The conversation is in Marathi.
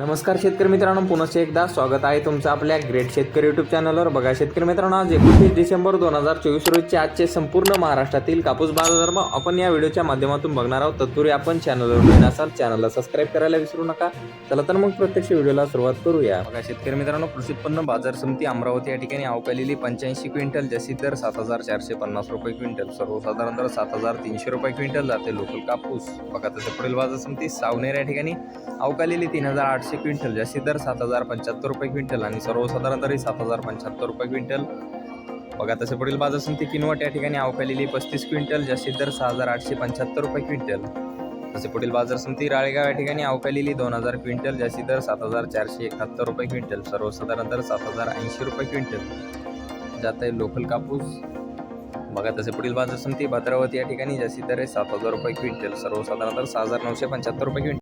नमस्कार शेतकरी मित्रांनो पुन्हा एकदा स्वागत आहे तुमचं आपल्या ग्रेट शेतकरी युट्यूब चॅनलवर बघा शेतकरी मित्रांनो आज एकोणतीस डिसेंबर दोन हजार चोवीस रोजचे आजचे संपूर्ण महाराष्ट्रातील कापूस बाजार आपण या व्हिडिओच्या माध्यमातून बघणार आहोत. तत्पूर्वी आपण चॅनलवर नवीन असाल चॅनलला सबस्क्राईब करायला विसरू नका. चला तर मग प्रत्यक्ष व्हिडिओला सुरुवात करूया. बघा शेतकरी मित्रांनो कृषी उत्पन्न बाजार समिती अमरावती या ठिकाणी अवकालेली पंच्याऐंशी क्विंटल जशी दर सात हजार चारशे पन्नास रुपये क्विंटल सर्वसाधारण दर सात हजार तीनशे रुपये क्विंटल जाते लोकल कापूस. बघा तसं पुढील बाजार समिती सावनेर या ठिकाणी अवकालेली तीन हजार आठशे क्विंटल जास्ती दर सात हजार पंच्याहत्तर रुपये क्विंटल आणि सर्वसाधारण दरही सात हजार पंच्याहत्तर रुपये क्विंटल. बघा तसे पुढील बाजार समिती किनवट या ठिकाणी अवकालेली पस्तीस क्विंटल जास्ती दर सहा हजार आठशे पंच्याहत्तर रुपये क्विंटल. तसे पुढील बाजार समिती राळेगाव या ठिकाणी अवकालेली दोन हजार क्विंटल जास्ती दर सात हजार चारशे एकाहत्तर रुपये क्विंटल सर्वसाधारण दर सात हजार ऐंशी रुपये क्विंटल. जात आहे लोकल कापूस. बघा तसे पुढील बाजार समिती भद्रावती या ठिकाणी जास्ती दर आहे सात हजार रुपये क्विंटल सर्वसाधारण दर सहा हजार नऊशे पंच्याहत्तर रुपये क्विंटल.